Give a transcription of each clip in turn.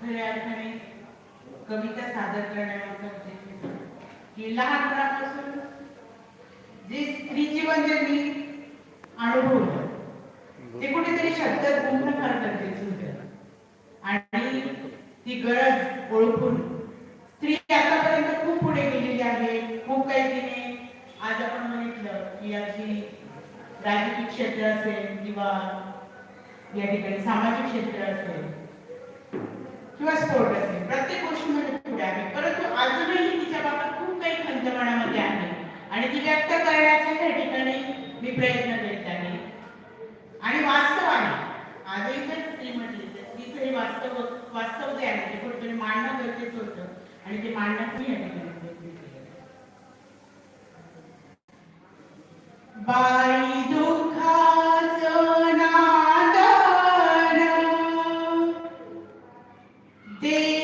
खऱ्या अर्थाने कविता सादर करण्याबद्दल म्हणजे की लहानपणापासून जे स्त्री जीवन जे मी अनुभवलं ते कुठेतरी शब्द गुंफणं फार गरजेचं होतं. आणि ती गरज ओळखून स्त्री आतापर्यंत खूप पुढे गेलेली आहे खूप काही तिने आज आपण बघितलं की याची राजकीय क्षेत्र असेल किंवा या ठिकाणी सामाजिक क्षेत्र असेल किंवा स्पोर्ट असेल. प्रत्येक गोष्टीमध्ये पुढे आहे. परंतु अजूनही तिच्या बाबत खूप काही खंत मनामध्ये आहे. आणि ती व्यक्त करण्याचे त्या ठिकाणी मी प्रयत्न करीत आहे. आणि वास्तव आहे आजही जर स्त्री म्हटली तर स्त्रीचं हे वास्तव वास्तव जे आहे ते कुठेतरी मांडणं गरजेचं होतं. आणि ते मांडणं मी या ठिकाणी आहे. बाई Yay!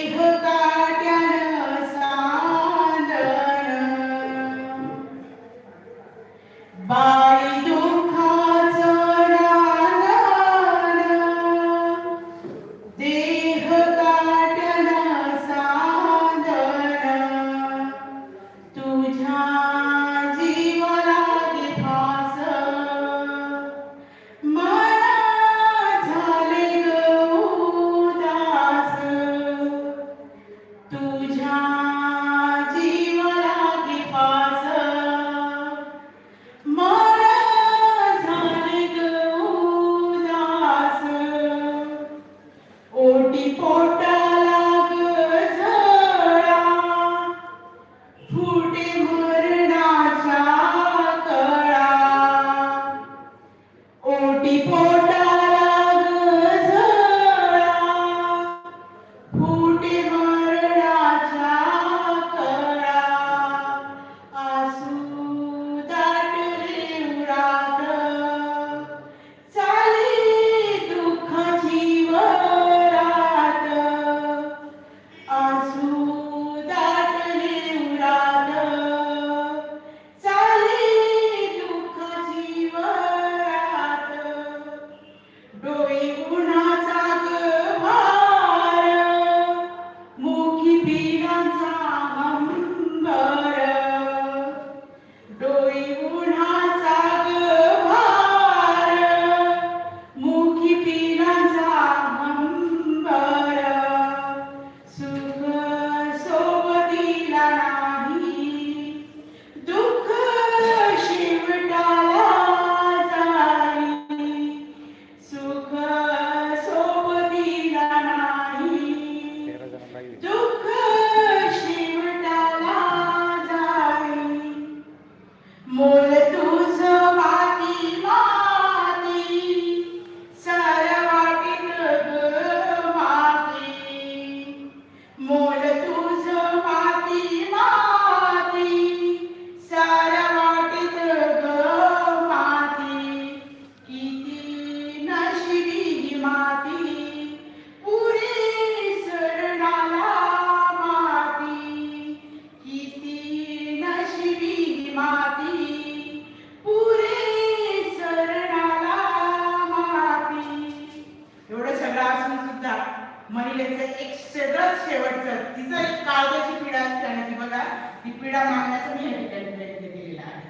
पीडा मांडण्याचा मी या ठिकाणी प्रयत्न केलेला आहे.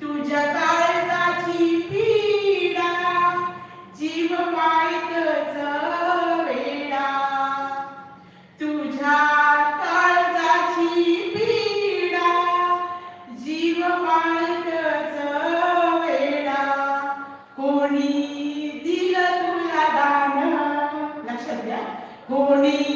तुझ्या काळ कोणी दिलं तुला दान? लक्षात द्या कोणी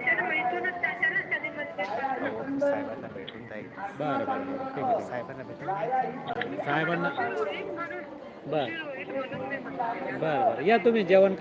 साहेबांना भेटून जाईल. बरं बरं बरं. ठीक आहे साहेबांना भेटून जाईल. साहेबांना बरं. बरं बरं. या तुम्ही जेवण करा.